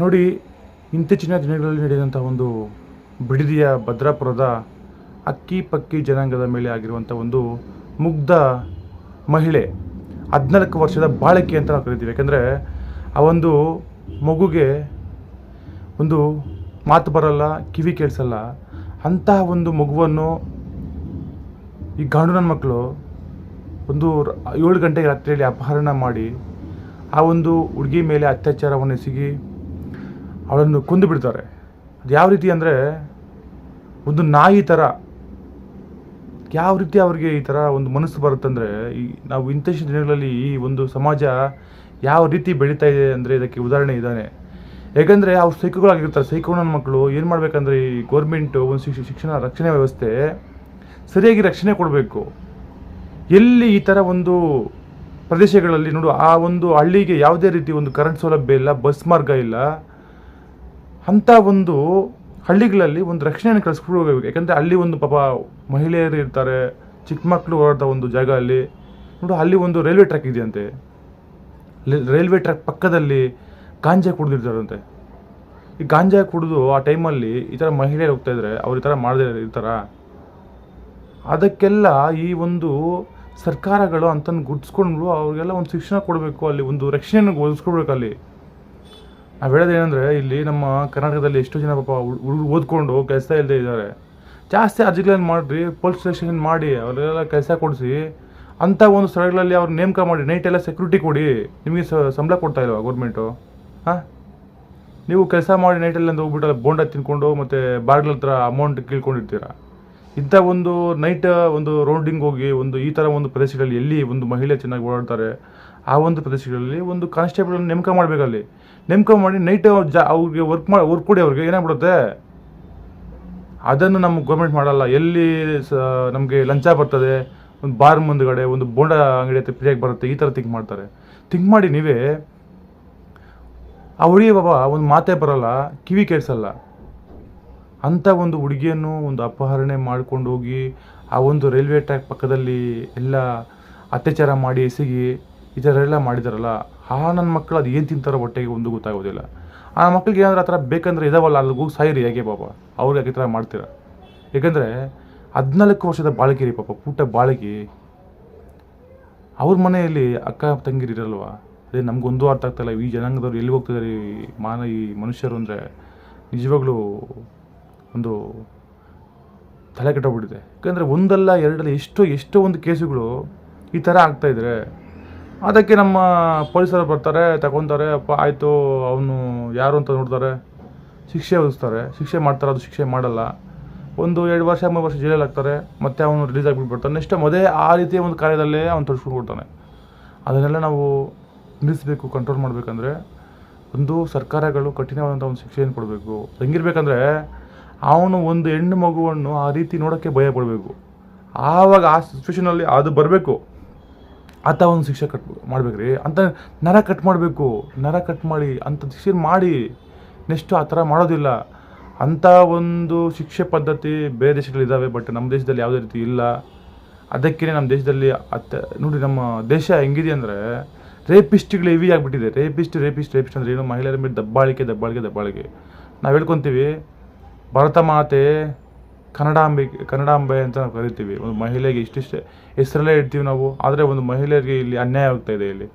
ನೋಡಿ ಇತ್ತೀಚಿನ ದಿನಗಳಲ್ಲಿ ನಡೆದಂಥ ಒಂದು ಬಿಡದಿಯ ಭದ್ರಾಪುರದ ಅಕ್ಕಿ ಪಕ್ಕಿ ಜನಾಂಗದ ಮೇಲೆ ಆಗಿರುವಂಥ ಒಂದು ಮುಗ್ಧ ಮಹಿಳೆ, ಹದಿನಾಲ್ಕು ವರ್ಷದ ಬಾಳಿಕೆ ಅಂತ ನಾವು ಕರಿತೀವಿ. ಯಾಕಂದರೆ ಆ ಒಂದು ಮಗುಗೆ ಒಂದು ಮಾತು ಬರಲ್ಲ, ಕಿವಿ ಕೇಳಿಸಲ್ಲ. ಅಂತಹ ಒಂದು ಮಗುವನ್ನು ಈ ಗಂಡು ನನ್ನ ಮಕ್ಕಳು ಒಂದು ಏಳು ಗಂಟೆಗೆ ರಾತ್ರಿಯಲ್ಲಿ ಅಪಹರಣ ಮಾಡಿ ಆ ಒಂದು ಹುಡುಗಿ ಮೇಲೆ ಅತ್ಯಾಚಾರವನ್ನು ಎಸಗಿ ಅವಳನ್ನು ಕುಂದು ಬಿಡ್ತಾರೆ. ಅದು ಯಾವ ರೀತಿ ಅಂದರೆ ಒಂದು ನಾಯಿ ಥರ ಯಾವ ರೀತಿ ಅವರಿಗೆ ಈ ಥರ ಒಂದು ಮನಸ್ಸು ಬರುತ್ತಂದರೆ ಈ ನಾವು ಇಂತಿಷ್ಟು ದಿನಗಳಲ್ಲಿ ಈ ಒಂದು ಸಮಾಜ ಯಾವ ರೀತಿ ಬೆಳೀತಾ ಇದೆ ಅಂದರೆ ಇದಕ್ಕೆ ಉದಾಹರಣೆ ಇದ್ದಾನೆ. ಯಾಕಂದರೆ ಅವ್ರು ಸೈಕೋಗಳಾಗಿರ್ತಾರೆ. ಸೈಕೋ ಮಕ್ಕಳು ಏನು ಮಾಡಬೇಕಂದ್ರೆ ಈ ಗೌರ್ಮೆಂಟು ಒಂದು ಶಿಕ್ಷ ಶಿಕ್ಷಣ ರಕ್ಷಣೆ ವ್ಯವಸ್ಥೆ ಸರಿಯಾಗಿ ರಕ್ಷಣೆ ಕೊಡಬೇಕು. ಎಲ್ಲಿ ಈ ಥರ ಒಂದು ಪ್ರದೇಶಗಳಲ್ಲಿ ನೋಡು ಆ ಒಂದು ಹಳ್ಳಿಗೆ ಯಾವುದೇ ರೀತಿ ಒಂದು ಕರೆಂಟ್ ಸೌಲಭ್ಯ ಇಲ್ಲ ಬಸ್ ಮಾರ್ಗ ಇಲ್ಲ ಅಂಥ ಒಂದು ಹಳ್ಳಿಗಳಲ್ಲಿ ಒಂದು ರಕ್ಷಣೆಯನ್ನು ಹೋಗಬೇಕು. ಯಾಕಂದರೆ ಅಲ್ಲಿ ಒಂದು ಪಾಪ ಮಹಿಳೆಯರು ಇರ್ತಾರೆ, ಚಿಕ್ಕ ಮಕ್ಕಳು ಒಂದು ಜಾಗ ಅಲ್ಲಿ. ನೋಡು, ಅಲ್ಲಿ ಒಂದು ರೈಲ್ವೆ ಟ್ರ್ಯಾಕ್ ಇದೆಯಂತೆ. ರೈಲ್ವೆ ಟ್ರ್ಯಾಕ್ ಪಕ್ಕದಲ್ಲಿ ಗಾಂಜಾ ಕುಡಿದಿರ್ತಾರಂತೆ. ಈ ಗಾಂಜಾ ಕುಡಿದು ಆ ಟೈಮಲ್ಲಿ ಈ ಥರ ಮಹಿಳೆಯರು ಹೋಗ್ತಾ ಇದ್ರೆ ಅವ್ರು ಈ ಥರ ಮಾಡದೇ ಇರ್ತಾರ? ಅದಕ್ಕೆಲ್ಲ ಈ ಒಂದು ಸರ್ಕಾರಗಳು ಅಂತಂದು ಗುಡ್ಸ್ಕೊಂಡು ಅವ್ರಿಗೆಲ್ಲ ಒಂದು ಶಿಕ್ಷಣ ಕೊಡಬೇಕು ಅಲ್ಲಿ, ಒಂದು ರಕ್ಷಣೆಯನ್ನು ಒದಗಿಸ್ಕೊಡ್ಬೇಕು ಅಲ್ಲಿ. ನಾವು ಹೇಳೋದು ಇಲ್ಲಿ ನಮ್ಮ ಕರ್ನಾಟಕದಲ್ಲಿ ಎಷ್ಟೋ ಜನ ಪಾಪ ಓದ್ಕೊಂಡು ಕೆಲಸ ಇಲ್ಲದೆ ಇದ್ದಾರೆ. ಜಾಸ್ತಿ ಅರ್ಜಿಗಳನ್ನು ಮಾಡಿರಿ ಪೊಲೀಸ್ ಸ್ಟೇಷನ್ ಮಾಡಿ, ಅವರೆಲ್ಲ ಕೆಲಸ ಕೊಡಿಸಿ, ಅಂಥ ಒಂದು ಸ್ಥಳಗಳಲ್ಲಿ ಅವ್ರು ನೇಮಕ ಮಾಡಿ ನೈಟೆಲ್ಲ ಸೆಕ್ಯೂರಿಟಿ ಕೊಡಿ, ನಿಮಗೆ ಸಂಬಳ ಕೊಡ್ತಾ ಇಲ್ವಾ ಗೌರ್ಮೆಂಟು ಹಾಂ? ನೀವು ಕೆಲಸ ಮಾಡಿ ನೈಟಲ್ಲಿ ಅಂತ ಹೋಗ್ಬಿಟ್ಟು ಬೋಂಡ ತಿನ್ಕೊಂಡು ಮತ್ತು ಬಾರ್ಗಳ ಹತ್ರ ಅಮೌಂಟ್ ಕೀಳ್ಕೊಂಡಿರ್ತೀರ? ಇಂಥ ಒಂದು ನೈಟ್ ಒಂದು ರೌಂಡಿಂಗ್ ಹೋಗಿ, ಒಂದು ಈ ಥರ ಒಂದು ಪ್ರದೇಶಗಳಲ್ಲಿ ಎಲ್ಲಿ ಒಂದು ಮಹಿಳೆ ಚೆನ್ನಾಗಿ ಓಡಾಡ್ತಾರೆ, ಆ ಒಂದು ಪ್ರದೇಶಗಳಲ್ಲಿ ಒಂದು ಕಾನ್ಸ್ಟೇಬಲ್ ನೇಮಕ ಮಾಡಬೇಕಲ್ಲಿ. ನೇಮಕ ಮಾಡಿ ನೈಟ್ ಜಾ ಅವ್ರಿಗೆ ವರ್ಕ್ ಮಾಡಿ ವರ್ಕ್ ಕೊಡಿ ಅವ್ರಿಗೆ, ಏನಾಗ್ಬಿಡುತ್ತೆ? ಅದನ್ನು ನಮ್ಮ ಗೌರ್ಮೆಂಟ್ ಮಾಡಲ್ಲ. ಎಲ್ಲಿ ಸ ನಮಗೆ ಲಂಚ ಬರ್ತದೆ, ಒಂದು ಬಾರ್ ಮುಂದುಗಡೆ, ಒಂದು ಬೋಂಡ ಅಂಗಡಿ ಹತ್ರ ಫ್ರೀಯಾಗಿ ಬರುತ್ತೆ, ಈ ಥರ ಥಿಂಕ್ ಮಾಡ್ತಾರೆ. ಥಿಂಕ್ ಮಾಡಿ ನೀವೇ, ಆ ಹುಡುಗಿ ಬಾಬಾ ಒಂದು ಮಾತೇ ಬರಲ್ಲ, ಕಿವಿ ಕೇಳಿಸಲ್ಲ. ಅಂಥ ಒಂದು ಹುಡುಗಿಯನ್ನು ಒಂದು ಅಪಹರಣೆ ಮಾಡ್ಕೊಂಡು ಹೋಗಿ, ಆ ಒಂದು ರೈಲ್ವೆ ಟ್ರ್ಯಾಕ್ ಪಕ್ಕದಲ್ಲಿ ಎಲ್ಲ ಅತ್ಯಾಚಾರ ಮಾಡಿ ಎಸಗಿ, ಈ ಥರ ಎಲ್ಲ ಮಾಡಿದಾರಲ್ಲ. ಆ ನನ್ನ ಮಕ್ಕಳು ಅದು ಏನು ತಿಂತಾರೋ ಹೊಟ್ಟೆಗೆ ಒಂದು ಗೊತ್ತಾಗೋದಿಲ್ಲ. ಆ ಮಕ್ಕಳಿಗೆ ಏನಾದರೂ ಆ ಥರ ಬೇಕಂದ್ರೆ ಇದಾವಲ್ಲ ಅಲ್ಲಿಗೂ ಸಾಯಿರಿ ಹೇಗೆ ಪಾಪ. ಅವ್ರು ಯಾಕೆ ಥರ ಮಾಡ್ತೀರ? ಏಕೆಂದರೆ ಹದಿನಾಲ್ಕು ವರ್ಷದ ಬಾಳಕಿರಿ ಪಾಪ, ಪುಟ್ಟ ಬಾಳಿಕೆ ಅವ್ರ ಮನೆಯಲ್ಲಿ ಅಕ್ಕ ತಂಗಿರಿರಲ್ವ ಇರಲ್ವಾ? ಅದೇ ನಮಗೊಂದು ಅರ್ಥ ಆಗ್ತಾಯಿಲ್ಲ ಈ ಜನಾಂಗದವ್ರು ಎಲ್ಲಿ ಹೋಗ್ತಿದ್ದಾರೆ ಈ ಮಾನ, ಈ ಮನುಷ್ಯರು ಅಂದರೆ ನಿಜವಾಗ್ಲೂ ಒಂದು ತಲೆ ಕೆಟ್ಟೋಗ್ಬಿಟ್ಟಿದೆ. ಯಾಕಂದರೆ ಒಂದಲ್ಲ ಎರಡಲ್ಲ ಎಷ್ಟೋ ಎಷ್ಟೋ ಒಂದು ಕೇಸುಗಳು ಈ ಥರ ಆಗ್ತಾಯಿದ್ರೆ ಅದಕ್ಕೆ ನಮ್ಮ ಪೊಲೀಸರು ಬರ್ತಾರೆ, ತಗೊತಾರೆ, ಅಪ್ಪ ಆಯಿತು, ಅವನು ಯಾರು ಅಂತ ನೋಡ್ತಾರೆ, ಶಿಕ್ಷೆ ವಿಧಿಸ್ತಾರೆ ಶಿಕ್ಷೆ ಮಾಡ್ತಾರೆ ಅದು ಶಿಕ್ಷೆ ಮಾಡಲ್ಲ. ಒಂದು ಎರಡು ವರ್ಷ, ಮೂರು ವರ್ಷ ಜೈಲಲ್ಲಿ ಹಾಕ್ತಾರೆ, ಮತ್ತೆ ಅವನು ರಿಲೀಸ್ ಆಗಿಬಿಟ್ಬಿಡ್ತಾನೆ ನೆಕ್ಸ್ಟ್ ಅದೇ ಆ ರೀತಿಯ ಒಂದು ಕಾರ್ಯದಲ್ಲೇ ಅವನು ತೊಡಸ್ಕೊಂಡು ಕೊಡ್ತಾನೆ ಅದನ್ನೆಲ್ಲ ನಾವು ನಿಲ್ಲಿಸಬೇಕು ಕಂಟ್ರೋಲ್ ಮಾಡಬೇಕಂದ್ರೆ ಒಂದು ಸರ್ಕಾರಗಳು ಕಠಿಣವಾದಂಥ ಒಂದು ಶಿಕ್ಷೆಯನ್ನು ಕೊಡಬೇಕು. ಹೆಂಗಿರ್ಬೇಕಂದ್ರೆ ಅವನು ಒಂದು ಹೆಣ್ಣು ಮಗುವನ್ನು ಆ ರೀತಿ ನೋಡೋಕ್ಕೆ ಭಯ ಪಡಬೇಕು. ಆವಾಗ ಆ ಸಿಚುವೇಷನಲ್ಲಿ ಅದು ಬರಬೇಕು. ಆತ ಒಂದು ಶಿಕ್ಷೆ ಕಟ್ ಮಾಡ್ಬೇಕ್ರಿ. ಅಂತ ನರ ಕಟ್ ಮಾಡಬೇಕು. ನರ ಕಟ್ ಮಾಡಿ, ಅಂತ ಶಿಕ್ಷೆ ಮಾಡಿ, ನೆಕ್ಸ್ಟು ಆ ಥರ ಮಾಡೋದಿಲ್ಲ. ಅಂಥ ಒಂದು ಶಿಕ್ಷೆ ಪದ್ಧತಿ ಬೇರೆ ದೇಶಗಳಿದ್ದಾವೆ ಬಟ್ ನಮ್ಮ ದೇಶದಲ್ಲಿ ಯಾವುದೇ ರೀತಿ ಇಲ್ಲ. ಅದಕ್ಕೇ ನಮ್ಮ ದೇಶದಲ್ಲಿ ಅತ್ತ, ನೋಡಿ ನಮ್ಮ ದೇಶ ಹೆಂಗಿದೆ ಅಂದರೆ ರೇಪಿಸ್ಟ್ಗಳು ಹೆವಿ ಆಗಿಬಿಟ್ಟಿದೆ. ರೇಪಿಸ್ಟ್ ರೇಪಿಸ್ಟ್ ರೇಪಿಸ್ಟ್ ಅಂದರೆ ಏನು? ಮಹಿಳೆಯರ ಮೇಲೆ ದಬ್ಬಾಳಿಕೆ ದಬ್ಬಾಳಿಕೆ ದಬ್ಬಾಳಿಕೆ. ನಾವು ಹೇಳ್ಕೊತೀವಿ, ಭರತ ಮಾತೆ ಕನ್ನಡಾಂಬೆ ಕನ್ನಡಾಂಬೆ ಅಂತ ನಾವು ಕರಿತೀವಿ. ಒಂದು ಮಹಿಳೆಗೆ ಇಷ್ಟಿಷ್ಟೇ ಹೆಸರಲ್ಲೇ ಇಡ್ತೀವಿ ನಾವು, ಆದರೆ ಒಂದು ಮಹಿಳೆಯರಿಗೆ ಇಲ್ಲಿ ಅನ್ಯಾಯ ಆಗ್ತಾ ಇದೆ ಇಲ್ಲಿ.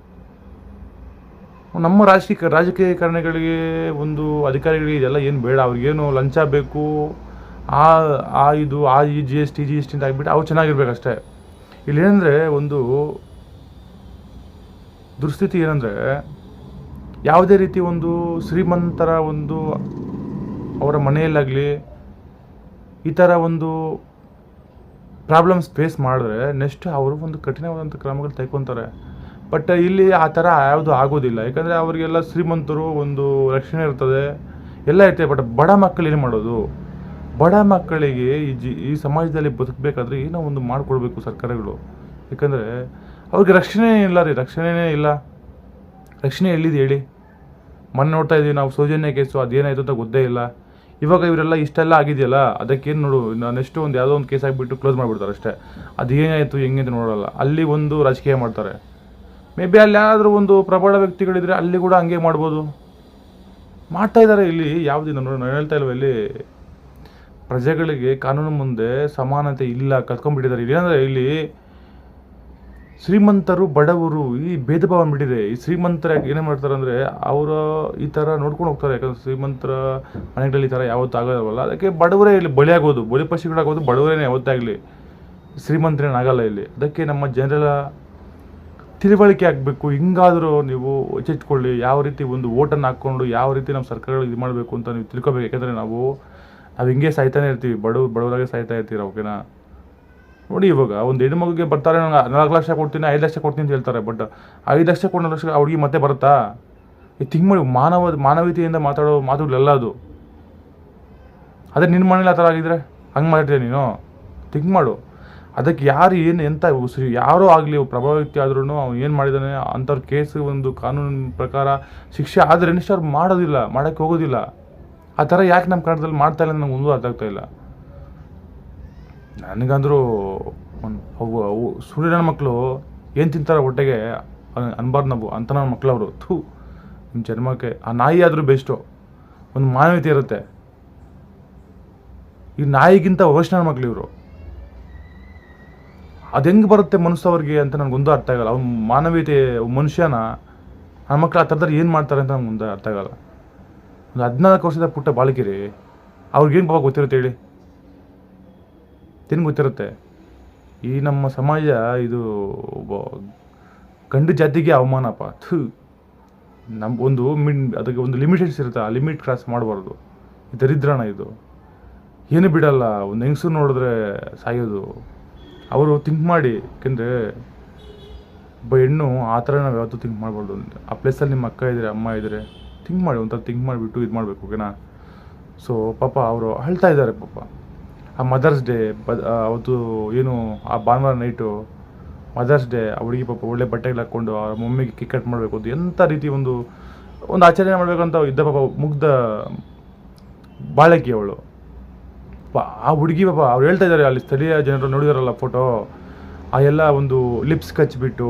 ನಮ್ಮ ರಾಜಕೀಯ ಕಾರಣಗಳಿಗೆ ಒಂದು ಅಧಿಕಾರಿಗಳಿಗೆ ಇದೆಲ್ಲ ಏನು ಬೇಡ. ಅವ್ರಿಗೇನು ಲಂಚ ಬೇಕು, ಆ ಆ ಇದು, ಆ ಈ G S T G S T ಅಂತ ಆಗಿಬಿಟ್ಟು ಅವು ಚೆನ್ನಾಗಿರ್ಬೇಕಷ್ಟೇ. ಇಲ್ಲಿ ಏನಂದರೆ ಒಂದು ದುಸ್ಥಿತಿ ಏನಂದರೆ ಯಾವುದೇ ರೀತಿ ಒಂದು ಶ್ರೀಮಂತರ ಒಂದು ಅವರ ಮನೆಯಲ್ಲಾಗಲಿ ಈ ಥರ ಒಂದು ಪ್ರಾಬ್ಲಮ್ಸ್ ಫೇಸ್ ಮಾಡಿದ್ರೆ ನೆಕ್ಸ್ಟ್ ಅವರು ಒಂದು ಕಠಿಣವಾದಂಥ ಕ್ರಮಗಳು ತೆಗೆದುಕೊತಾರೆ ಬಟ್ ಇಲ್ಲಿ ಆ ಥರ ಯಾವುದು ಆಗೋದಿಲ್ಲ. ಯಾಕಂದರೆ ಅವರಿಗೆಲ್ಲ ಶ್ರೀಮಂತರು ಒಂದು ರಕ್ಷಣೆ ಇರ್ತದೆ. ಎಲ್ಲ ಇರ್ತದೆ ಬಟ್ ಬಡ ಮಕ್ಕಳು ಏನು ಮಾಡೋದು? ಬಡ ಮಕ್ಕಳಿಗೆ ಈ ಜಿ, ಈ ಸಮಾಜದಲ್ಲಿ ಬದುಕಬೇಕಾದ್ರೆ ಏನೋ ಒಂದು ಮಾಡಿಕೊಡ್ಬೇಕು ಸರ್ಕಾರಗಳು. ಯಾಕಂದರೆ ಅವ್ರಿಗೆ ರಕ್ಷಣೆ ಇಲ್ಲ ರೀ, ರಕ್ಷಣೆನೇ ಇಲ್ಲ. ರಕ್ಷಣೆ ಎಲ್ಲಿದೆ ಹೇಳಿ? ಮೊನ್ನೆ ನೋಡ್ತಾ ಇದ್ದೀವಿ ನಾವು ಸೌಜನ್ಯ ಕೇಸು, ಅದೇನಾಯಿತು ಅಂತ ಗೊತ್ತೇ ಇಲ್ಲ. ಇವಾಗ ಇವರೆಲ್ಲ ಇಷ್ಟೆಲ್ಲ ಆಗಿದೆಯಲ್ಲ, ಅದಕ್ಕೇನು ನೋಡು ನೆಕ್ಸ್ಟ್ ಒಂದು ಯಾವುದೋ ಒಂದು ಕೇಸ್ ಆಗಿಬಿಟ್ಟು ಕ್ಲೋಸ್ ಮಾಡಿಬಿಡ್ತಾರೆ ಅಷ್ಟೇ. ಅದು ಏನಾಯಿತು, ಹೆಂಗೆ ನೋಡೋಲ್ಲ. ಅಲ್ಲಿ ಒಂದು ರಾಜಕೀಯ ಮಾಡ್ತಾರೆ. ಮೇ ಬಿ ಅಲ್ಲಿ ಯಾರಾದರೂ ಒಂದು ಪ್ರಬಲ ವ್ಯಕ್ತಿಗಳಿದ್ರೆ ಅಲ್ಲಿ ಕೂಡ ಹಂಗೆ ಮಾಡ್ಬೋದು. ಮಾಡ್ತಾ ಇದ್ದಾರೆ ಇಲ್ಲಿ ಯಾವುದಿಲ್ಲ ನೋಡಿ, ನಾನು ಹೇಳ್ತಾ ಇಲ್ವ ಇಲ್ಲಿ? ಪ್ರಜೆಗಳಿಗೆ ಕಾನೂನು ಮುಂದೆ ಸಮಾನತೆ ಇಲ್ಲ ಕಲ್ತ್ಕೊಂಡ್ಬಿಟ್ಟಿದ್ದಾರೆ ಇಲ್ಲಾಂದ್ರೆ ಇಲ್ಲಿ ಶ್ರೀಮಂತರು, ಬಡವರು ಈ ಭೇದ ಭಾವ ಬಿಟ್ಟಿದೆ ಈ ಶ್ರೀಮಂತರ ಏನೇ ಮಾಡ್ತಾರೆ ಅಂದರೆ ಅವರು ಈ ಥರ ನೋಡ್ಕೊಂಡು ಹೋಗ್ತಾರೆ. ಯಾಕಂದ್ರೆ ಶ್ರೀಮಂತರ ಮನೆಗಳಲ್ಲಿ ಈ ಥರ ಯಾವತ್ತೂ ಆಗೋದಲ್ಲ. ಅದಕ್ಕೆ ಬಡವರೇ ಇಲ್ಲಿ ಬಲಿಯಾಗೋದು ಬಲಿ ಪಶುಗಳಾಗೋದು ಬಡವರೇ ಯಾವತ್ತಾಗಲಿ ಶ್ರೀಮಂತರೇ ಶ್ರೀಮಂತರೇನಾಗಲ್ಲ ಇಲ್ಲಿ. ಅದಕ್ಕೆ ನಮ್ಮ ಜನರ ತಿಳುವಳಿಕೆ ಆಗಬೇಕು. ಹಿಂಗಾದರೂ ನೀವು ಎಚ್ಚೆತ್ಕೊಳ್ಳಿ. ಯಾವ ರೀತಿ ಒಂದು ಓಟನ್ನು ಹಾಕ್ಕೊಂಡು ಯಾವ ರೀತಿ ನಮ್ಮ ಸರ್ಕಾರಗಳು ಇದು ಮಾಡಬೇಕು ಅಂತ ನೀವು ತಿಳ್ಕೊಬೇಕು. ಯಾಕಂದರೆ ನಾವು ನಾವು ಹಿಂಗೆ ಸಾಯ್ತಾನೆ ಇರ್ತೀವಿ. ಬಡವ್ರು ಬಡವರಾಗೆ ಸಾಯ್ತಾ ಇರ್ತೀರ ಓಕೆನಾ? ನೋಡಿ ಇವಾಗ, ಒಂದು ಹೆಣ್ಮಗುಗೆ ಬರ್ತಾರೆ ನಂಗೆ ನಾಲ್ಕು ಲಕ್ಷ ಕೊಡ್ತೀನಿ, ಐದು ಲಕ್ಷ ಕೊಡ್ತೀನಿ ಅಂತ ಹೇಳ್ತಾರೆ ಬಟ್ ಐದು ಲಕ್ಷ ಕೊಡೋ ಲಕ್ಷ ಅವ್ರಿಗೆ ಮತ್ತೆ ಬರುತ್ತಾ? ಈ ಥಿಂಕ್ ಮಾಡಿ ಮಾನವ, ಮಾನವೀಯತೆಯಿಂದ ಮಾತಾಡೋ ಮಾತುಗಳೆಲ್ಲ ಅದು. ಅದೇ ನಿನ್ನ ಮನೇಲಿ ಆ ಥರ ಆಗಿದ್ರೆ ಹಂಗೆ ಮಾತಾಡ್ತೀಯ ನೀನು? ತಿಂಕ್ ಮಾಡು. ಅದಕ್ಕೆ ಯಾರು ಏನು ಎಂತ ಉಸಿರಿ, ಯಾರೋ ಆಗಲಿ ಪ್ರಭಾವ ವ್ಯಕ್ತಿ ಆದ್ರೂ ಅವ್ನು ಏನು ಮಾಡಿದ್ದಾನೆ ಅಂಥವ್ರ ಕೇಸ್ ಒಂದು ಕಾನೂನಿನ ಪ್ರಕಾರ ಶಿಕ್ಷೆ ಆದರೆ ನೆಕ್ಸ್ಟ್ ಅವ್ರು ಮಾಡೋದಿಲ್ಲ, ಮಾಡೋಕ್ಕೆ ಹೋಗೋದಿಲ್ಲ. ಆ ಥರ ಯಾಕೆ ನಮ್ಮ ಕನ್ನಡದಲ್ಲಿ ಮಾಡ್ತಾ ಇಲ್ಲ ನಂಗೆ ಒಂದು ಅರ್ಥ ಆಗ್ತಾ ನನಗಂದ್ರೂ ಒಂದು ಅವು ಅವು ಸುಳ್ಳಿನ ಮಕ್ಕಳು ಏನು ತಿಂತಾರೆ ಹೊಟ್ಟೆಗೆ ಅನ್ಬಾರ್ದು ನಾವು, ಅಂತ ನನ್ನ ಮಕ್ಕಳವರು ಥೂ ನಿಮ್ಮ ಜನ್ಮಕ್ಕೆ ಆ ನಾಯಿ ಆದರೂ ಬೆಸ್ಟು ಒಂದು ಮಾನವೀಯತೆ ಇರುತ್ತೆ. ಈ ನಾಯಿಗಿಂತ ವೈಷ್ಣವ ಮಕ್ಳು ಇವರು. ಅದು ಹೆಂಗೆ ಬರುತ್ತೆ ಮನಸ್ಸವ್ರಿಗೆ ಅಂತ ನನಗೊಂದು ಅರ್ಥ ಆಗಲ್ಲ. ಅವ್ನು ಮಾನವೀಯತೆ ಮನುಷ್ಯನ ನನ್ನ ಮಕ್ಳು ಆ ಥರದಲ್ಲಿ ಏನು ಮಾಡ್ತಾರೆ ಅಂತ ನನಗೊಂದು ಅರ್ಥ ಆಗಲ್ಲ. ಒಂದು ಹದಿನಾಲ್ಕು ವರ್ಷದ ಪುಟ್ಟ ಬಾಲಕಿರಿ, ಅವ್ರಿಗೇನು ಪಾಪ ಗೊತ್ತಿರುತ್ತೆ ಹೇಳಿ? ಗೊತ್ತಿರುತ್ತೆ ಈ ನಮ್ಮ ಸಮಾಜ ಇದು ಒಬ್ಬ ಗಂಡು ಜಾತಿಗೆ ಅವಮಾನಪ್ಪ. ಥು. ನಮ್ಮ ಒಂದು ಮಿನ್ ಅದಕ್ಕೆ ಒಂದು ಲಿಮಿಟೆಡ್ಸ್ ಇರುತ್ತೆ. ಆ ಲಿಮಿಟ್ ಕ್ರಾಸ್ ಮಾಡಬಾರ್ದು. ದರಿದ್ರಣ ಇದು. ಏನು ಬಿಡಲ್ಲ. ಒಂದು ಹೆಂಗಸು ನೋಡಿದ್ರೆ ಸಾಯೋದು. ಅವರು ಥಿಂಕ್ ಮಾಡಿ. ಯಾಕೆಂದರೆ ಒಬ್ಬ ಹೆಣ್ಣು ಆ ಥರ ನಾವು ಯಾವತ್ತೂ ಥಿಂಕ್ ಮಾಡಬಾರ್ದು. ಆ ಪ್ಲೇಸಲ್ಲಿ ನಿಮ್ಮ ಅಕ್ಕ ಇದ್ದರೆ ಅಮ್ಮ ಇದ್ದರೆ ಥಿಂಕ್ ಮಾಡಿ. ಒಂಥರ ಥಿಂಕ್ ಮಾಡಿಬಿಟ್ಟು ಇದು ಮಾಡಬೇಕು ಓಕೆನಾ ಸೊ ಪಾಪ ಅವರು ಅಳ್ತಾ ಇದ್ದಾರೆ ಪಾಪ. ಆ ಮದರ್ಸ್ ಡೇ ಅವತ್ತು ಏನು, ಆ ಭಾನುವಾರ ನೈಟು ಮದರ್ಸ್ ಡೇ, ಆ ಹುಡುಗಿ ಪಾಪ ಒಳ್ಳೆ ಬಟ್ಟೆಗಳು ಹಾಕ್ಕೊಂಡು ಅವ್ರ ಮಮ್ಮಿಗೆ ಕಿಕ್ ಕಟ್ ಮಾಡಬೇಕು ಎಂಥ ರೀತಿ ಒಂದು ಒಂದು ಆಚರಣೆ ಮಾಡಬೇಕಂತ ಇದ್ದ ಪಾಪ ಮುಗ್ಧ ಬಾಳಕಿ ಅವಳು. ಆ ಹುಡುಗಿ ಪಾಪ ಅವ್ರು ಹೇಳ್ತಾ ಇದ್ದಾರೆ, ಅಲ್ಲಿ ಸ್ಥಳೀಯ ಜನರು ನೋಡಿದಾರಲ್ಲ ಫೋಟೋ ಆ ಎಲ್ಲ ಒಂದು ಲಿಪ್ಸ್ ಕಚ್ಚಿಬಿಟ್ಟು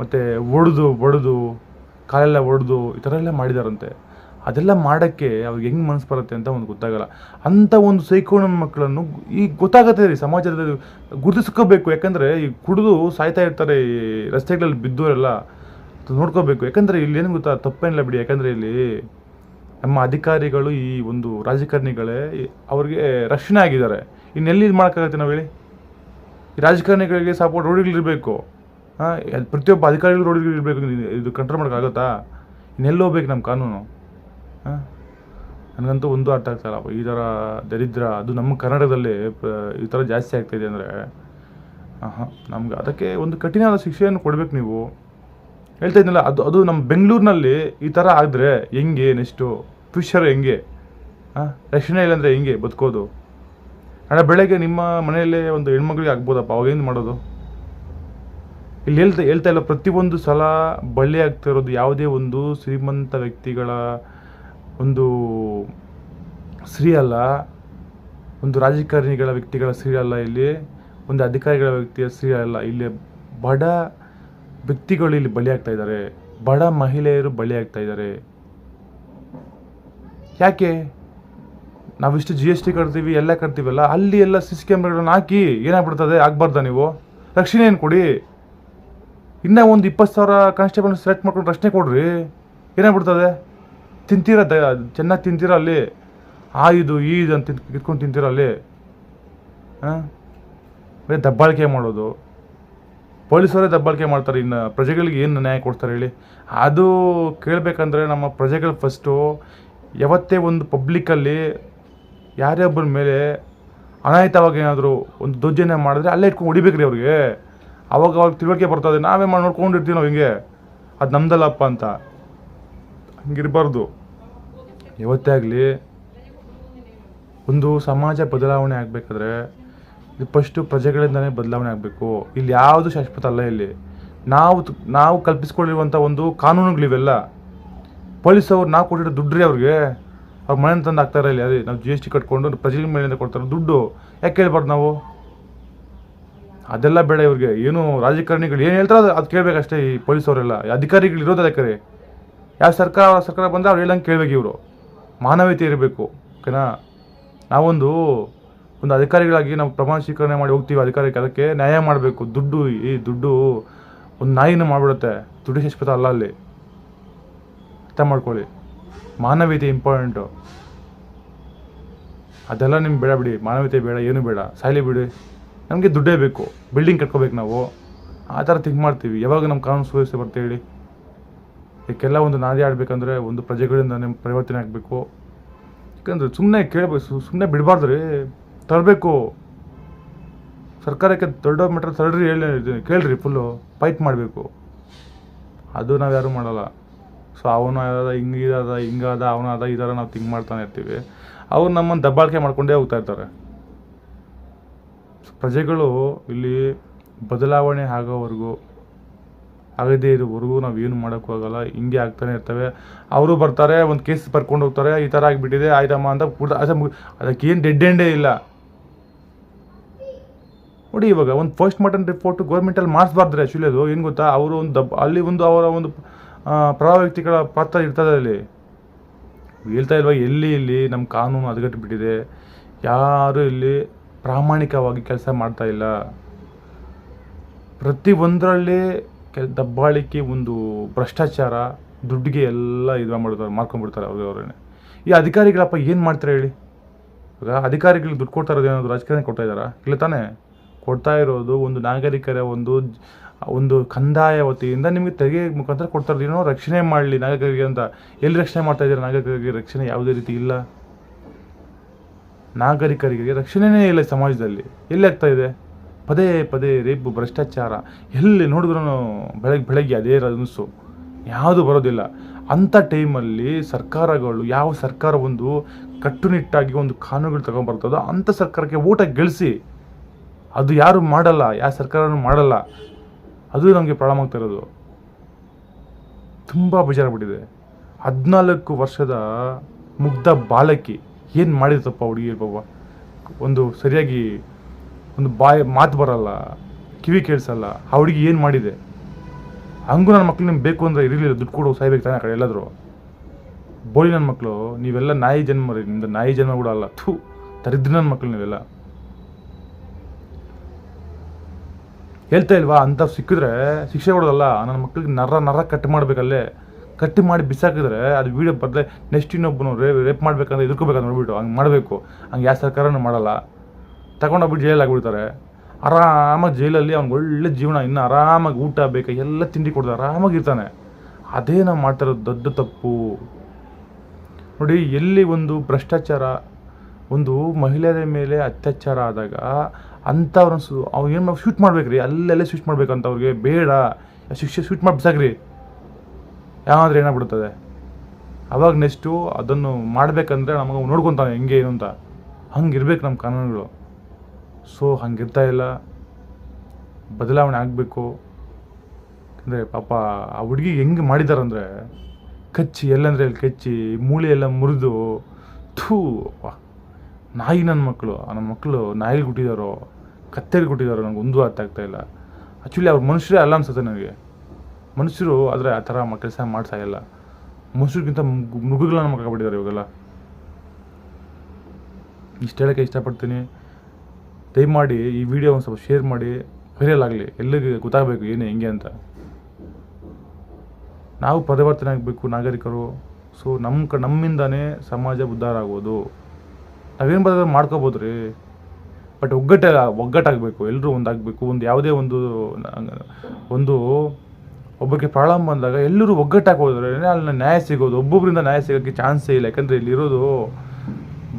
ಮತ್ತು ಒಡೆದು, ಬಡಿದು, ಕಾಲೆಲ್ಲ ಒಡೆದು, ಈ ಥರ ಎಲ್ಲ ಮಾಡಿದಾರಂತೆ. ಅದೆಲ್ಲ ಮಾಡೋಕ್ಕೆ ಅವ್ರಿಗೆ ಹೆಂಗೆ ಮನಸ್ಸು ಬರುತ್ತೆ ಅಂತ ಒಂದು ಗೊತ್ತಾಗಲ್ಲ. ಅಂಥ ಒಂದು ಸೈಕೋಣ ಮಕ್ಕಳನ್ನು ಈಗ ಗೊತ್ತಾಗತ್ತೆ ರೀ ಸಮಾಜದಲ್ಲಿ ಗುರುತಿಸ್ಕೋಬೇಕು. ಯಾಕಂದರೆ ಈ ಕುಡಿದು ಸಾಯ್ತಾ ಇರ್ತಾರೆ ಈ ರಸ್ತೆಗಳಲ್ಲಿ ಬಿದ್ದವರೆಲ್ಲ ನೋಡ್ಕೋಬೇಕು. ಯಾಕಂದರೆ ಇಲ್ಲಿ ಏನು ಗೊತ್ತಾ? ತಪ್ಪೇನಿಲ್ಲ ಬಿಡಿ. ಯಾಕಂದರೆ ಇಲ್ಲಿ ನಮ್ಮ ಅಧಿಕಾರಿಗಳು ಈ ಒಂದು ರಾಜಕಾರಣಿಗಳೇ ಅವ್ರಿಗೆ ರಕ್ಷಣೆ ಆಗಿದ್ದಾರೆ. ಇನ್ನೆಲ್ಲಿ ಇದು ಮಾಡೋಕ್ಕಾಗತ್ತೆ ನಾವು ಹೇಳಿ? ಈ ರಾಜಕಾರಣಿಗಳಿಗೆ ಸಪೋರ್ಟ್ ರೋಡ್ಗಳಿರಬೇಕು ಹಾಂ, ಪ್ರತಿಯೊಬ್ಬ ಅಧಿಕಾರಿಗಳು ರೋಡ್ಗಳಿರಬೇಕು ಇದು ಕಂಟ್ರೋಲ್ ಮಾಡೋಕ್ಕಾಗತ್ತಾ? ಇನ್ನೆಲ್ಲಿ ಹೋಗ್ಬೇಕು ನಮ್ಮ ಕಾನೂನು? ನನಗಂತೂ ಒಂದು ಅರ್ಥ ಆಗ್ತಾಯಿಲ್ಲ ಈ ಥರ ದರಿದ್ರ, ಅದು ನಮ್ಮ ಕರ್ನಾಟಕದಲ್ಲಿ ಈ ಥರ ಜಾಸ್ತಿ ಆಗ್ತಾಯಿದೆ ಅಂದರೆ ಹಾಂ ನಮ್ಗೆ ಅದಕ್ಕೆ ಒಂದು ಕಠಿಣವಾದ ಶಿಕ್ಷೆಯನ್ನು ಕೊಡಬೇಕು ನೀವು. ಹೇಳ್ತಾ ಇದ್ನಲ್ಲ, ಅದು ಅದು ನಮ್ಮ ಬೆಂಗಳೂರಿನಲ್ಲಿ ಈ ಥರ ಆದರೆ ಹೆಂಗೆ ನೆಕ್ಸ್ಟು ಫ್ಯೂಚರ್ ಹೆಂಗೆ? ಹಾಂ? ರಕ್ಷಣೆ ಇಲ್ಲಾಂದರೆ ಹೆಂಗೆ ಬದುಕೋದು? ಅಣ್ಣ, ಬೆಳಗ್ಗೆ ನಿಮ್ಮ ಮನೆಯಲ್ಲೇ ಒಂದು ಹೆಣ್ಮಗಳಿಗೆ ಆಗ್ಬೋದಪ್ಪ ಅವಾಗೇನು ಮಾಡೋದು? ಇಲ್ಲಿ ಹೇಳ್ತಾ ಹೇಳ್ತಾ ಇಲ್ಲ, ಪ್ರತಿಯೊಂದು ಸಲ ಬಳ್ಳಿ ಆಗ್ತಾ ಇರೋದು ಯಾವುದೇ ಒಂದು ಶ್ರೀಮಂತ ವ್ಯಕ್ತಿಗಳ ಒಂದು ಸ್ತ್ರೀ ಅಲ್ಲ, ಒಂದು ರಾಜಕಾರಣಿಗಳ ವ್ಯಕ್ತಿಗಳ ಸ್ತ್ರೀ ಅಲ್ಲ ಇಲ್ಲಿ, ಒಂದು ಅಧಿಕಾರಿಗಳ ವ್ಯಕ್ತಿಯ ಅಲ್ಲ ಇಲ್ಲಿ. ಬಡ ವ್ಯಕ್ತಿಗಳು ಇಲ್ಲಿ ಬಲಿಯಾಗ್ತಾ ಇದ್ದಾರೆ. ಬಡ ಮಹಿಳೆಯರು ಬಲಿಯಾಗ್ತಾ ಇದ್ದಾರೆ. ಯಾಕೆ? ನಾವಿಷ್ಟು ಜಿ ಎಸ್ ಟಿ ಕಟ್ತೀವಿ, ಎಲ್ಲ ಕಟ್ತೀವಲ್ಲ, ಅಲ್ಲಿ ಎಲ್ಲ ಸಿ ಸಿ ಕ್ಯಾಮ್ರಾಗಳನ್ನ ಹಾಕಿ ಏನಾಗ್ಬಿಡ್ತದೆ? ಆಗ್ಬಾರ್ದ ನೀವು? ರಕ್ಷಣೆ ಏನು ಕೊಡಿ? ಇನ್ನೂ ಒಂದು ಇಪ್ಪತ್ತು ಸಾವಿರ ಕಾನ್ಸ್ಟೇಬಲ್ ಸೆಲೆಕ್ಟ್ ಮಾಡ್ಕೊಂಡು ರಕ್ಷಣೆ ಕೊಡ್ರಿ. ಏನಾಗ್ಬಿಡ್ತದೆ? ತಿಂತೀರ ದ, ಚೆನ್ನಾಗಿ ತಿಂತೀರ ಅಲ್ಲಿ? ಆ ಇದು, ಈ ಇದು ಅಂತ ಕಿತ್ಕೊಂಡು ತಿಂತೀರ ಅಲ್ಲಿ? ಹಾಂ ಬರೀ ದಬ್ಬಾಳಿಕೆ ಮಾಡೋದು. ಪೊಲೀಸರೇ ದಬ್ಬಾಳಿಕೆ ಮಾಡ್ತಾರೆ. ಇನ್ನು ಪ್ರಜೆಗಳಿಗೆ ಏನು ನ್ಯಾಯ ಕೊಡ್ತಾರೆ ಹೇಳಿ? ಅದು ಕೇಳಬೇಕಂದ್ರೆ ನಮ್ಮ ಪ್ರಜೆಗಳು ಫಸ್ಟು ಯಾವತ್ತೇ ಒಂದು ಪಬ್ಲಿಕ್ಕಲ್ಲಿ ಯಾರೇ ಒಬ್ಬರ ಮೇಲೆ ಅನಾಹಿತವಾಗಿ ಏನಾದರೂ ಒಂದು ದೌರ್ಜನ್ಯ ಮಾಡಿದ್ರೆ ಅಲ್ಲೇ ಇಟ್ಕೊಂಡು ಹೊಡಿಬೇಕ್ರಿ ಅವ್ರಿಗೆ. ಅವಾಗ ಅವಾಗ ತಿಳುವಳಿಕೆ ಬರ್ತದೆ. ನಾವೇ ಮಾಡಿ, ನೋಡ್ಕೊಂಡಿರ್ತೀವಿ ನಾವು ಹಿಂಗೆ. ಅದು ನಮ್ದಲ್ಲಪ್ಪ ಅಂತ. ಹಂಗಿರಬಾರ್ದು. ಯಾವತ್ತೇ ಆಗಲಿ, ಒಂದು ಸಮಾಜ ಬದಲಾವಣೆ ಆಗಬೇಕಾದ್ರೆ ಇದು ಫಸ್ಟು ಪ್ರಜೆಗಳಿಂದಲೇ ಬದಲಾವಣೆ ಆಗಬೇಕು. ಇಲ್ಲಿ ಯಾವುದು ಶಾಶ್ವತ ಅಲ್ಲ ಇಲ್ಲಿ. ನಾವು ನಾವು ಕಲ್ಪಿಸ್ಕೊಂಡಿರುವಂಥ ಒಂದು ಕಾನೂನುಗಳಿವೆಲ್ಲ. ಪೊಲೀಸವ್ರು ನಾವು ಕೊಟ್ಟಿರೋ ದುಡ್ಡು ರೀ ಅವ್ರಿಗೆ. ಅವ್ರು ಮನೆ ತಂದು ಹಾಕ್ತಾರೆ ಇಲ್ಲಿ, ಅದೇ ನಾವು ಜಿ ಎಸ್ ಟಿ ಕಟ್ಕೊಂಡು ಪ್ರಜೆಗಳ ಮೇಲಿಂದ ಕೊಡ್ತಾರೆ ದುಡ್ಡು. ಯಾಕೆ ಕೇಳ್ಬಾರ್ದು ನಾವು? ಅದೆಲ್ಲ ಬೇಡ ಇವ್ರಿಗೆ. ಏನು ರಾಜಕಾರಣಿಗಳು ಏನು ಹೇಳ್ತಾರೆ ಅದು- ಕೇಳಬೇಕಷ್ಟೇ ಈ ಪೊಲೀಸವರೆಲ್ಲ ಅಧಿಕಾರಿಗಳು ಇರೋದು ಅದಕ್ಕೆ ಯಾವ ಸರ್ಕಾರ ಸರ್ಕಾರ ಬಂದರೆ ಅವ್ರು ಹೇಳಂಗೆ ಕೇಳಬೇಕು ಇವರು. ಮಾನವೀಯತೆ ಇರಬೇಕು, ಓಕೆನಾ? ನಾವೊಂದು, ಒಂದು ಅಧಿಕಾರಿಗಳಾಗಿ ನಾವು ಪ್ರಮಾಣ ಸ್ವೀಕರಣೆ ಮಾಡಿ ಹೋಗ್ತೀವಿ ಅಧಿಕಾರಕ್ಕೆ, ಅದಕ್ಕೆ ನ್ಯಾಯ ಮಾಡಬೇಕು. ದುಡ್ಡು, ಈ ದುಡ್ಡು ಒಂದು ನಾಯಿನೂ ಮಾಡಿಬಿಡುತ್ತೆ. ದುಡ್ಡು ಶಾಶ್ವತ ಅಲ್ಲ ಅಲ್ಲಿ ಅರ್ಥ ಮಾಡ್ಕೊಳ್ಳಿ. ಮಾನವೀಯತೆ ಇಂಪಾರ್ಟೆಂಟು. ಅದೆಲ್ಲ ನಿಮ್ಗೆ ಬೇಡ ಬಿಡಿ. ಮಾನವೀಯತೆ ಬೇಡ, ಏನು ಬೇಡ. ಸಾಯ್ಲಿ ಬಿಡಿ. ನಮಗೆ ದುಡ್ಡೇ ಬೇಕು. ಬಿಲ್ಡಿಂಗ್ ಕಟ್ಕೋಬೇಕು ನಾವು. ಆ ಥರ ಥಿಂಕ್ ಮಾಡ್ತೀವಿ. ಯಾವಾಗ ನಮ್ಮ ಕಾನೂನು ಸುವ್ಯವಸ್ಥೆ ಬರ್ತೀವಿ ಹೇಳಿ? ಇದಕ್ಕೆಲ್ಲ ಒಂದು ನಾದಿ ಆಡಬೇಕಂದ್ರೆ ಒಂದು ಪ್ರಜೆಗಳಿಂದ ನಿಮ್ಮ ಪರಿವರ್ತನೆ ಆಗಬೇಕು. ಯಾಕಂದರೆ ಸುಮ್ಮನೆ ಕೇಳಬೇಕು ಸುಮ್ಮನೆ ಬಿಡಬಾರ್ದು ರೀ ತರಬೇಕು. ಸರ್ಕಾರಕ್ಕೆ ದೊಡ್ಡ ಮಟ್ಟ ತರ್ರಿ ಹೇಳಿ ಕೇಳ್ರಿ ಫುಲ್ಲು ಪೈಪ್ ಮಾಡಬೇಕು. ಅದು ನಾವು ಯಾರೂ ಮಾಡಲ್ಲ. ಸೊ ಅವನು ಅದ ಹಿಂಗಿದಾದ ಹಿಂಗಾದ ಅವನಾದ ಥರ ನಾವು ತಿಂಗ್ ಮಾಡ್ತಾನೆ ಇರ್ತೀವಿ. ಅವ್ರು ನಮ್ಮನ್ನು ದಬ್ಬಾಳಿಕೆ ಮಾಡ್ಕೊಂಡೇ ಹೋಗ್ತಾ ಇರ್ತಾರೆ. ಪ್ರಜೆಗಳು ಇಲ್ಲಿ ಬದಲಾವಣೆ ಆಗೋವರೆಗೂ ಆಗದೇ ಇರೋವರೆಗೂ ನಾವು ಏನು ಮಾಡೋಕ್ಕೂ ಆಗಲ್ಲ, ಹಿಂಗೆ ಆಗ್ತಾನೆ ಇರ್ತವೆ. ಅವರು ಬರ್ತಾರೆ, ಒಂದು ಕೇಸ್ ಬರ್ಕೊಂಡು ಹೋಗ್ತಾರೆ, ಈ ಥರ ಆಗಿಬಿಟ್ಟಿದೆ, ಆಯ್ತಮ್ಮ ಅಂತ ಕೂಡ ಅದ ಅದಕ್ಕೆ ಏನು ಡೆಡ್ ಎಂಡೇ ಇಲ್ಲ. ನೋಡಿ ಇವಾಗ ಒಂದು ಪೋಸ್ಟ್ ಮಾರ್ಟಮ್ ರಿಪೋರ್ಟ್ ಗೌರ್ಮೆಂಟಲ್ಲಿ ಮಾಡಿಸ್ಬಾರ್ದ್ರೆ ಆ್ಯಕ್ಚುಲಿ ಅದು ಏನು ಗೊತ್ತಾ? ಅವರು ಒಂದು ದಬ್, ಅಲ್ಲಿ ಒಂದು ಅವರ ಒಂದು ಪ್ರಭಾವ ವ್ಯಕ್ತಿಗಳ ಪಾತ್ರ ಇರ್ತದೆ ಅಲ್ಲಿ. ಹೇಳ್ತಾ ಇಲ್ವಾ, ಎಲ್ಲಿ ಇಲ್ಲಿ ನಮ್ಮ ಕಾನೂನು ಹದಗೆಟ್ಟು ಬಿಟ್ಟಿದೆ ಯಾರು ಇಲ್ಲಿ ಪ್ರಾಮಾಣಿಕವಾಗಿ ಕೆಲಸ ಮಾಡ್ತಾ ಇಲ್ಲ? ಪ್ರತಿ ಒಂದರಲ್ಲಿ ಕೆಲ ದಬ್ಬಾಳಿಕೆ ಒಂದು ಭ್ರಷ್ಟಾಚಾರ, ದುಡ್ಡಿಗೆ ಎಲ್ಲ ಇದು ಮಾಡ್ಬಿಡ್ತಾರೆ, ಮಾರ್ಕೊಂಡ್ಬಿಡ್ತಾರೆ ಅವ್ರಿಗೆ ಅವರೇ ಈ ಅಧಿಕಾರಿಗಳಪ್ಪ ಏನು ಮಾಡ್ತಾರೆ ಹೇಳಿ? ಇವಾಗ ಅಧಿಕಾರಿಗಳಿಗೆ ದುಡ್ಡು ಕೊಡ್ತಾ ಇರೋದು ಏನಾದರೂ ರಾಜಕಾರಣ ಕೊಡ್ತಾ ಇದ್ದಾರಾ? ಇಲ್ಲ ತಾನೇ? ಕೊಡ್ತಾ ಇರೋದು ಒಂದು ನಾಗರಿಕರ ಒಂದು ಒಂದು ಕಂದಾಯ ವತಿಯಿಂದ ನಿಮಗೆ ತೆರಿಗೆ ಮುಖಾಂತರ ಕೊಡ್ತಾ ಏನೋ ರಕ್ಷಣೆ ಮಾಡಲಿ ನಾಗರಿಕರಿಗೆ ಅಂತ. ಎಲ್ಲಿ ರಕ್ಷಣೆ ಮಾಡ್ತಾ ಇದ್ದಾರೆ ನಾಗರಿಕರಿಗೆ? ರಕ್ಷಣೆ ಯಾವುದೇ ರೀತಿ ಇಲ್ಲ. ನಾಗರಿಕರಿಗೆ ರಕ್ಷಣೆನೇ ಇಲ್ಲ ಸಮಾಜದಲ್ಲಿ. ಎಲ್ಲಿ ಆಗ್ತಾ ಇದೆ? ಪದೇ ಪದೇ ರೇಪು, ಭ್ರಷ್ಟಾಚಾರ, ಎಲ್ಲಿ ನೋಡಿದ್ರೂ ಬೆಳಗ್ಗೆ ಬೆಳಗ್ಗೆ ಅದೇ ರನ್ಸು ಯಾವುದು ಬರೋದಿಲ್ಲ. ಅಂಥ ಟೈಮಲ್ಲಿ ಸರ್ಕಾರಗಳು, ಯಾವ ಸರ್ಕಾರ ಒಂದು ಕಟ್ಟುನಿಟ್ಟಾಗಿ ಒಂದು ಕಾನೂನುಗಳು ತಗೊಂಡ್ಬರ್ತದೋ ಅಂಥ ಸರ್ಕಾರಕ್ಕೆ ಊಟ ಗೆಲ್ಲಿಸಿ ಅದು ಯಾರು ಮಾಡಲ್ಲ, ಯಾವ ಸರ್ಕಾರನೂ ಮಾಡಲ್ಲ. ಅದು ನಮಗೆ ಪ್ರಾಬ್ಲಮ್ ಆಗ್ತಾ ಇರೋದು. ತುಂಬ ಬೇಜಾರಾಗ್ಬಿಟ್ಟಿದೆ. ಹದಿನಾಲ್ಕು ವರ್ಷದ ಮುಗ್ಧ ಬಾಲಕಿ ಏನು ಮಾಡಿದ ಹುಡುಗಿ ಪಾಪ? ಒಂದು ಸರಿಯಾಗಿ ಒಂದು ಬಾಯಿ, ಮಾತು ಬರಲ್ಲ, ಕಿವಿ ಕೇಳಿಸಲ್ಲ, ಆ ಹುಡುಗಿ ಏನು ಮಾಡಿದೆ? ಹಂಗೂ ನನ್ನ ಮಕ್ಳು ನಿಮ್ಗೆ ಬೇಕು ಅಂದರೆ ಇರಲಿಲ್ಲ, ದುಡ್ಡು ಕೊಡು, ಸಾಯ್ಬೇಕು ತಾನೆ ಆ ಕಡೆ ಎಲ್ಲಾದರೂ. ಬೋಳಿ ನನ್ನ ಮಕ್ಕಳು ನೀವೆಲ್ಲ ನಾಯಿ ಜನ್ಮ ರೀ, ನಿಮ್ದು ನಾಯಿ ಜನ್ಮ ಕೂಡ ಅಲ್ಲ. ಥೂ, ದರಿದ್ರ ನನ್ನ ಮಕ್ಕಳು ನೀವೆಲ್ಲ. ಹೇಳ್ತಾ ಇಲ್ವಾ ಅಂತ ಸಿಕ್ಕಿದ್ರೆ ಶಿಕ್ಷೆ ಕೊಡೋದಲ್ಲ ನನ್ನ ಮಕ್ಳಿಗೆ ನರ ನರ ಕಟ್ ಮಾಡಬೇಕಲ್ಲೇ. ಕಟ್ ಮಾಡಿ ಬಿಸಾಕಿದ್ರೆ ಅದು ವೀಡಿಯೋ ಬದಲೇ ನೆಕ್ಸ್ಟ್ ಇನ್ನೊಬ್ಬನು ರೇಪ್ ಮಾಡಬೇಕಂದ್ರೆ ಎದುರ್ಕೋಬೇಕಂತ ನೋಡ್ಬಿಟ್ಟು, ಹಂಗೆ ಮಾಡಬೇಕು. ಹಂಗೆ ಯಾವ ಸರ್ಕಾರನೂ ಮಾಡಲ್ಲ. ತಗೊಂಡೋಗ್ಬಿಟ್ಟು ಜೈಲಲ್ಲಿ ಆಗ್ಬಿಡ್ತಾರೆ. ಆರಾಮಾಗಿ ಜೈಲಲ್ಲಿ ಅವ್ನಿಗೆ ಒಳ್ಳೆ ಜೀವನ, ಇನ್ನು ಆರಾಮಾಗಿ ಊಟ ಬೇಕು, ಎಲ್ಲ ತಿಂಡಿ ಕೊಡ್ತಾರೆ ಆರಾಮಾಗಿರ್ತಾನೆ ಅದೇ ನಾವು ಮಾಡ್ತಿರೋದು ದೊಡ್ಡ ತಪ್ಪು. ನೋಡಿ, ಎಲ್ಲಿ ಒಂದು ಭ್ರಷ್ಟಾಚಾರ, ಒಂದು ಮಹಿಳೆಯರ ಮೇಲೆ ಅತ್ಯಾಚಾರ ಆದಾಗ ಅಂಥವ್ರನ್ನ ಸು ಅವ್ರು ಏನು ಮಾಡಿ ಶೂಟ್ ಮಾಡ್ಬೇಕ್ರಿ. ಅಲ್ಲೆಲ್ಲೇ ಶೂಟ್ ಮಾಡ್ಬೇಕಂತ ಅವ್ರಿಗೆ ಬೇಡ. ಶಿಕ್ಷೆ ಶೂಟ್ ಮಾಡಿ ಯಾವಾದ್ರೆ ಏನಾಗ್ಬಿಡ್ತದೆ ಅವಾಗ ನೆಕ್ಸ್ಟು ಅದನ್ನು ಮಾಡಬೇಕಂದ್ರೆ ನಮಗೆ ನೋಡ್ಕೊತಾನೆ, ಹೆಂಗೆ ಏನು ಅಂತ. ಹಂಗಿರ್ಬೇಕು ನಮ್ಮ ಕಾನೂನುಗಳು. ಸೊ, ಹಂಗಿರ್ತಾ ಇಲ್ಲ. ಬದಲಾವಣೆ ಆಗಬೇಕು. ಅಂದರೆ ಪಾಪ ಆ ಹುಡುಗಿ ಹೆಂಗೆ ಮಾಡಿದಾರಂದರೆ ಕಚ್ಚಿ, ಎಲ್ಲಂದ್ರೆ ಅಲ್ಲಿ ಕಚ್ಚಿ, ಮೂಳೆ ಎಲ್ಲ ಮುರಿದು, ಥೂ ನಾಯಿ ನನ್ನ ಮಕ್ಕಳು ನನ್ನ ಮಕ್ಕಳು ನಾಯಿಲಿ ಹುಟ್ಟಿದಾರೋ ಕತ್ತೆಗೆ ಹುಟ್ಟಿದಾರೋ ನನಗೆ ಒಂದು ಅರ್ಥ ಆಗ್ತಾ ಇಲ್ಲ. ಆ್ಯಕ್ಚುಲಿ ಅವ್ರು ಮನುಷ್ಯರೇ ಅಲ್ಲ ಅನ್ಸುತ್ತೆ ನನಗೆ. ಮನುಷ್ಯರು ಆದರೆ ಆ ಥರ ಕೆಲಸ ಇಲ್ಲ. ಮನುಷ್ಯರಿಗಿಂತ ಮೃಗಗಳನ್ನ ಬಿಟ್ಟಿದ್ದಾರೆ ಇವಾಗೆಲ್ಲ. ಇಷ್ಟು ಹೇಳೋಕ್ಕೆ ಇಷ್ಟಪಡ್ತೀನಿ. ದಯಮಾಡಿ ಈ ವಿಡಿಯೋ ಒಂದು ಸ್ವಲ್ಪ ಶೇರ್ ಮಾಡಿ ವೈರಲ್ ಆಗಲಿ ಎಲ್ಲರಿಗೂ ಗೊತ್ತಾಗಬೇಕು, ಏನು, ಹೆಂಗೆ ಅಂತ. ನಾವು ಪರಿವರ್ತನೆ ಆಗಬೇಕು, ನಾಗರಿಕರು. ಸೊ ನಮ್ಮ ಕ, ನಮ್ಮಿಂದನೇ ಸಮಾಜ ಉದ್ಧಾರ ಆಗೋದು. ನಾವೇನು ಬರೋದು ಮಾಡ್ಕೋಬೋದು ರೀ? ಬಟ್ ಒಗ್ಗಟ್ಟೆ, ಒಗ್ಗಟ್ಟಾಗಬೇಕು ಎಲ್ಲರೂ ಒಂದಾಗಬೇಕು, ಒಂದು ಯಾವುದೇ ಒಂದು ಒಂದು ಒಬ್ಬಕ್ಕೆ ಪ್ರಾಬ್ಲಮ್ ಬಂದಾಗ ಎಲ್ಲರೂ ಒಗ್ಗಟ್ಟಾಗಿ ಹೋದ್ರೆ ಅಲ್ಲಿ ನ್ಯಾಯ ಸಿಗೋದು ಒಬ್ಬೊಬ್ಬರಿಂದ ನ್ಯಾಯ ಸಿಗೋಕ್ಕೆ ಚಾನ್ಸೇ ಇಲ್ಲ. ಯಾಕಂದರೆ ಇಲ್ಲಿರೋದು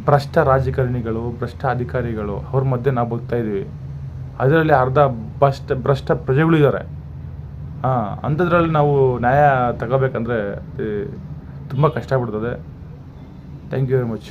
ಭ್ರಷ್ಟ ರಾಜಕಾರಣಿಗಳು, ಭ್ರಷ್ಟ ಅಧಿಕಾರಿಗಳು ಅವ್ರ ಮಧ್ಯೆ ನಾವು ಬದುಕ್ತಾ ಇದ್ದೀವಿ. ಅದರಲ್ಲಿ ಅರ್ಧ ಭ್ರಷ್ಟ ಭ್ರಷ್ಟ ಪ್ರಜೆಗಳಿದ್ದಾರೆ ಹಾಂ, ಅಂಥದ್ರಲ್ಲಿ ನಾವು ನ್ಯಾಯ ತಗೋಬೇಕಂದ್ರೆ ತುಂಬ ಕಷ್ಟ ಬಿಡ್ತದೆ ಥ್ಯಾಂಕ್ ಯು ವೆರಿ ಮಚ್